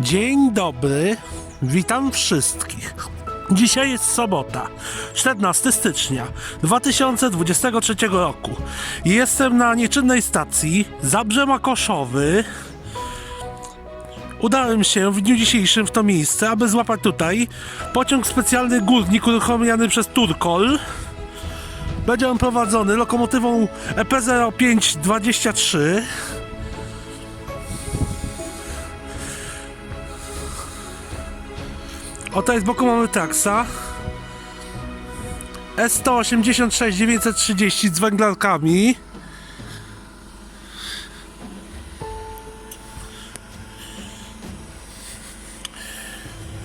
Dzień dobry, witam wszystkich. Dzisiaj jest sobota, 14 stycznia 2023 roku. Jestem na nieczynnej stacji Zabrze Makoszowy. Udałem się w dniu dzisiejszym w to miejsce, aby złapać tutaj pociąg specjalny górnik uruchomiony przez Turkol. Będzie on prowadzony lokomotywą E EP0523. O tutaj z boku mamy taksa. S186 930 z węglarkami.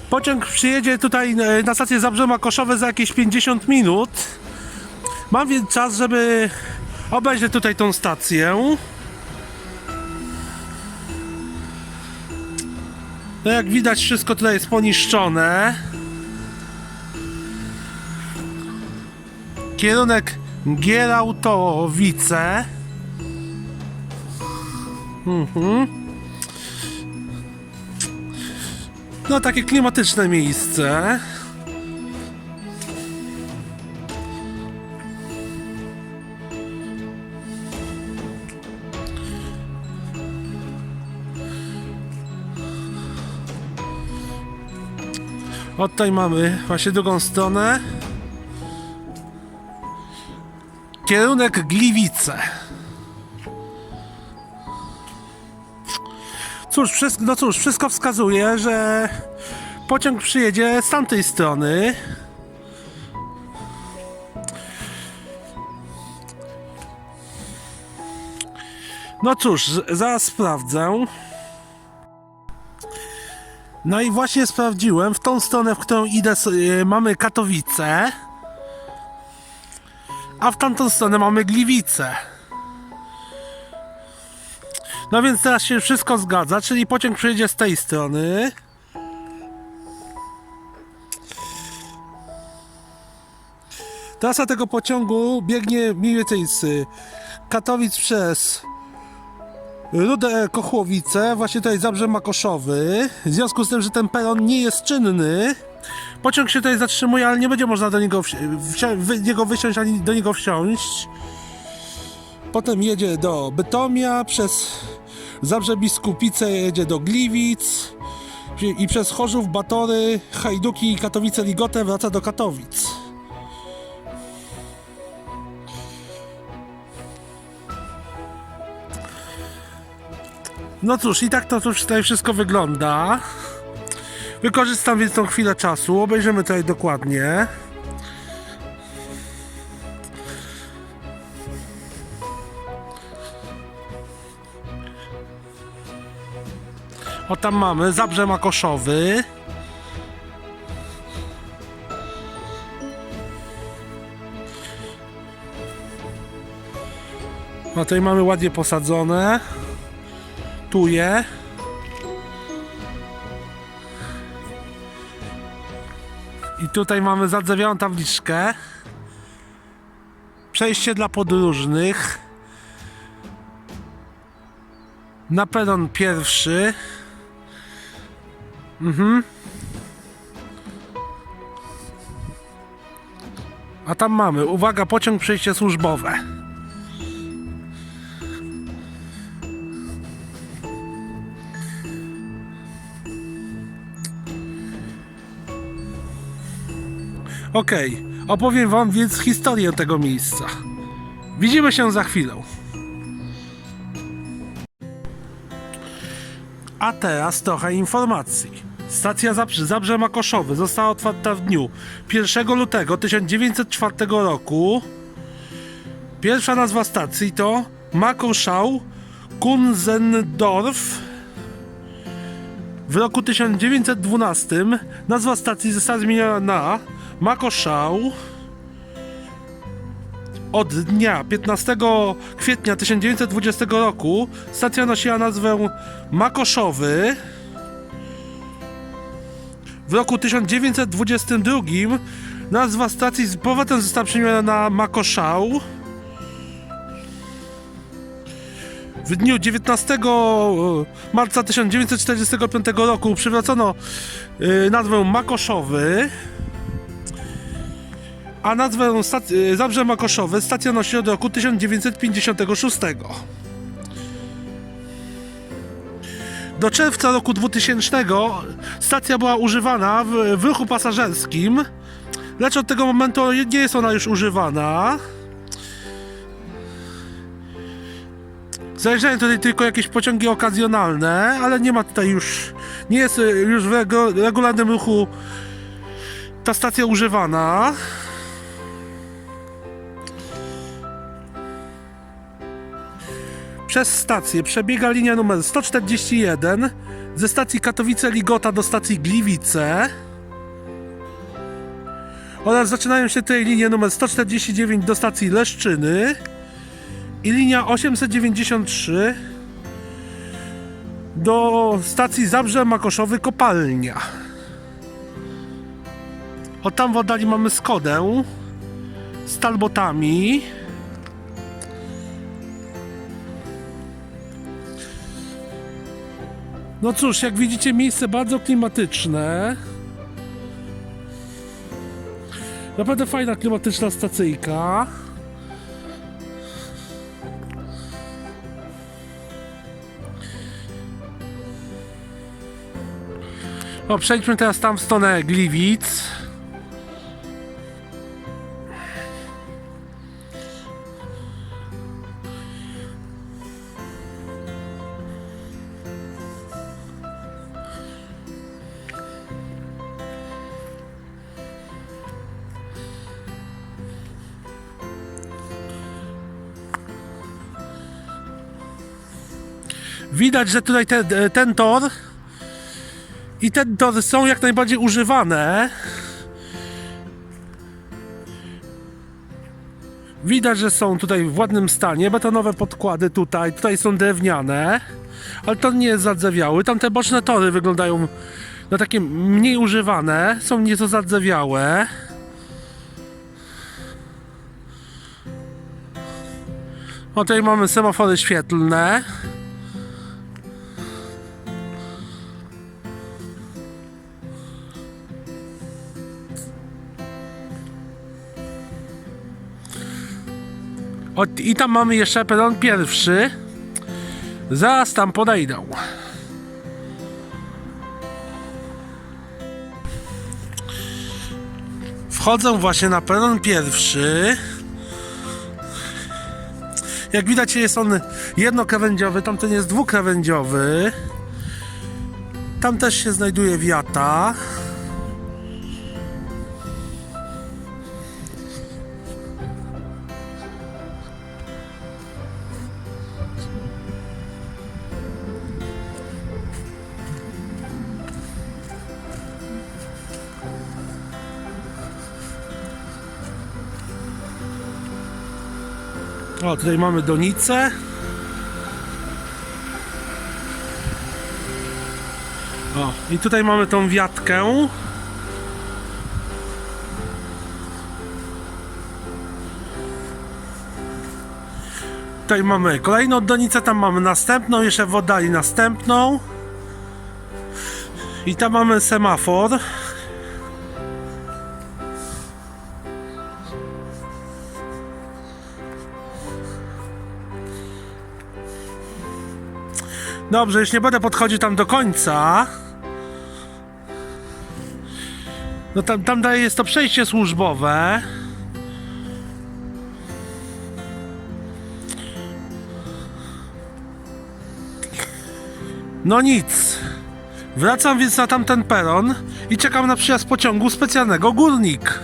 Pociąg przyjedzie tutaj e, na stację Zabrze Makoszowe za jakieś 50 minut. Mam więc czas, żeby obejrzeć tutaj tą stację. No jak widać wszystko tutaj jest poniszczone. Kierunek Gierautowice. Mhm. No takie klimatyczne miejsce. O tutaj mamy właśnie drugą stronę. Kierunek Gliwice. Cóż, no cóż, wszystko wskazuje, że pociąg przyjedzie z tamtej strony. No cóż, zaraz sprawdzę. No i właśnie sprawdziłem, w tą stronę, w którą idę, y, mamy Katowice, a w tamtą stronę mamy Gliwice. No więc teraz się wszystko zgadza, czyli pociąg przyjedzie z tej strony. Trasa tego pociągu biegnie mniej więcej z Katowic przez Rude Kochłowice, właśnie tutaj Zabrze Makoszowy. W związku z tym, że ten peron nie jest czynny, pociąg się tutaj zatrzymuje, ale nie będzie można do niego, wsi- niego wysiąść ani do niego wsiąść. Potem jedzie do Bytomia, przez Zabrze Biskupice jedzie do Gliwic i przez Chorzów, Batory, Hajduki, Katowice, Ligotę wraca do Katowic. No cóż, i tak to już tutaj wszystko wygląda. Wykorzystam więc tą chwilę czasu, obejrzymy tutaj dokładnie. O tam mamy Zabrze Makoszowy. A tutaj mamy ładnie posadzone. Tuje. I tutaj mamy zardzewiałą tabliczkę. Przejście dla podróżnych. Na peron pierwszy. Mhm. A tam mamy, uwaga, pociąg przejście służbowe. Okej, opowiem wam więc historię tego miejsca. Widzimy się za chwilę. A teraz trochę informacji. Stacja Zabrze, Zabrze Makoszowy została otwarta w dniu 1 lutego 1904 roku. Pierwsza nazwa stacji to Makoszał Kunzendorf. W roku 1912 nazwa stacji została zmieniona na Makoszał. Od dnia 15 kwietnia 1920 roku stacja nosiła nazwę Makoszowy. W roku 1922 nazwa stacji z powrotem została przemieniona na Makoszał. W dniu 19 marca 1945 roku przywrócono y, nazwę Makoszowy, a nazwę stac- y, Zabrze Makoszowy stacja nosi od roku 1956. Do czerwca roku 2000 stacja była używana w, w ruchu pasażerskim, lecz od tego momentu nie jest ona już używana. Zajeżdżają tutaj tylko jakieś pociągi okazjonalne, ale nie ma tutaj już, nie jest y, już w regu- regularnym ruchu ta stacja używana. Przez stację przebiega linia numer 141 ze stacji Katowice-Ligota do stacji Gliwice oraz zaczynają się tutaj linie numer 149 do stacji Leszczyny i linia 893 do stacji Zabrze Makoszowy Kopalnia. O tam w oddali mamy Skodę z talbotami. No cóż, jak widzicie, miejsce bardzo klimatyczne. Naprawdę fajna, klimatyczna stacyjka. O, przejdźmy teraz tam w stronę Gliwic. Widać, że tutaj ten, ten tor i te tory są jak najbardziej używane. Widać, że są tutaj w ładnym stanie. Betonowe podkłady tutaj, tutaj są drewniane, ale to nie jest zadzewiały. Tam te boczne tory wyglądają na takie mniej używane, są nieco zadzewiałe. O, tutaj mamy semafory świetlne. I tam mamy jeszcze peron pierwszy. Zaraz tam podejdę. Wchodzę właśnie na peron pierwszy. Jak widać jest on jednokrawędziowy, tamten jest dwukrawędziowy. Tam też się znajduje wiata. O, tutaj mamy donicę. O, i tutaj mamy tą wiatkę. Tutaj mamy kolejną donicę, tam mamy następną, jeszcze w oddali następną. I tam mamy semafor. Dobrze, już nie będę podchodził tam do końca. No tam, tam dalej jest to przejście służbowe. No nic. Wracam więc na tamten peron i czekam na przyjazd pociągu specjalnego Górnik.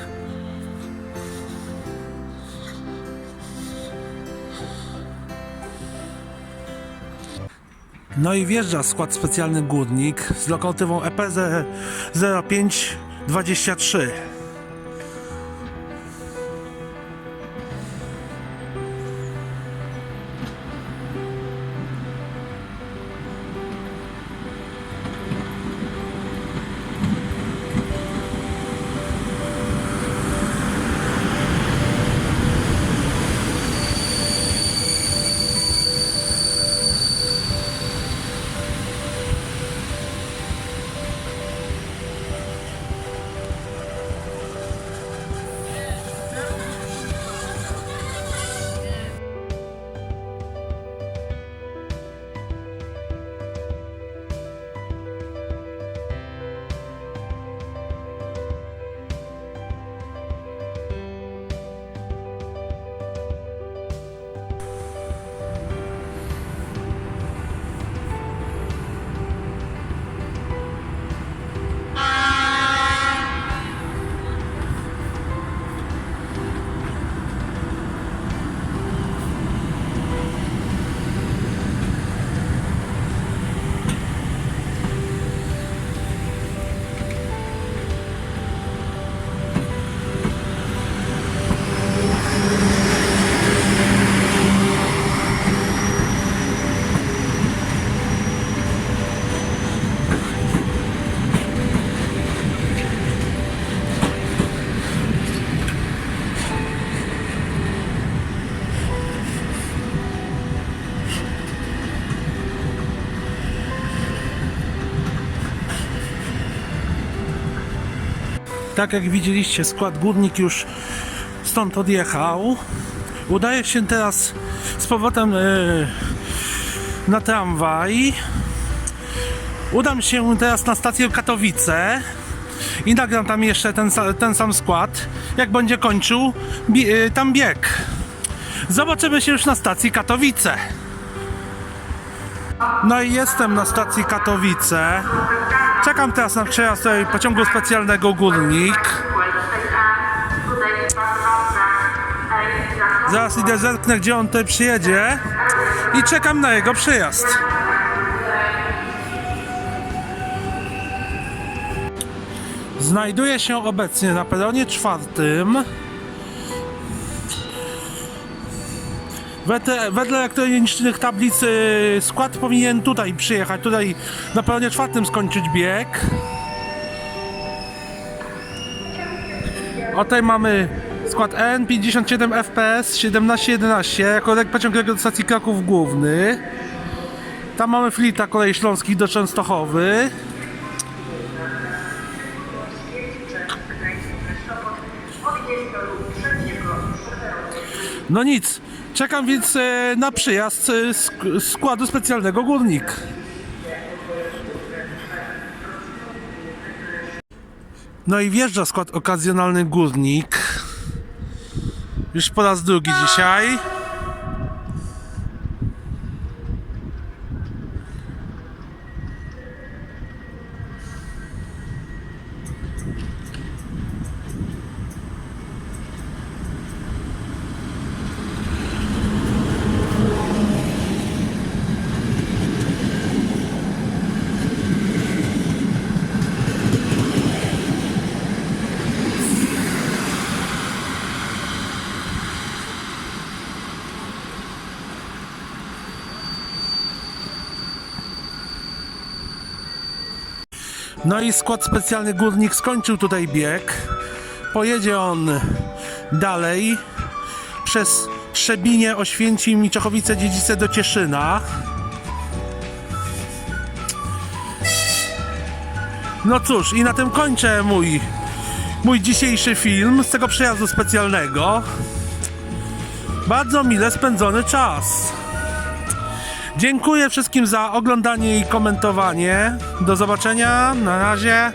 No i wjeżdża skład specjalny Górnik z lokomotywą EPZ 0523. tak jak widzieliście, skład górnik już stąd odjechał. Udaje się teraz z powrotem yy, na tramwaj. Udam się teraz na stację Katowice i nagram tam jeszcze ten, ten sam skład, jak będzie kończył yy, tam bieg. Zobaczymy się już na stacji Katowice. No i jestem na stacji Katowice. Czekam teraz na przejazd pociągu specjalnego Górnik. Zaraz idę zerknę, gdzie on tutaj przyjedzie i czekam na jego przyjazd. Znajduję się obecnie na peronie czwartym. Wedle, wedle elektronicznych tablic y, skład powinien tutaj przyjechać, tutaj na peronie czwartym skończyć bieg. O tutaj mamy skład N57 FPS 1711 jako pociąg do stacji Kraków Główny. Tam mamy flita kolei śląskich do Częstochowy. No nic, czekam więc e, na przyjazd e, sk- składu specjalnego Górnik. No i wjeżdża skład okazjonalny Górnik. Już po raz drugi dzisiaj. No i skład specjalny Górnik skończył tutaj bieg. Pojedzie on dalej przez Trzebinie, Oświęcim i Czechowice Dziedzice do Cieszyna. No cóż, i na tym kończę mój, mój dzisiejszy film z tego przejazdu specjalnego. Bardzo mile spędzony czas. Dziękuję wszystkim za oglądanie i komentowanie. Do zobaczenia. Na razie.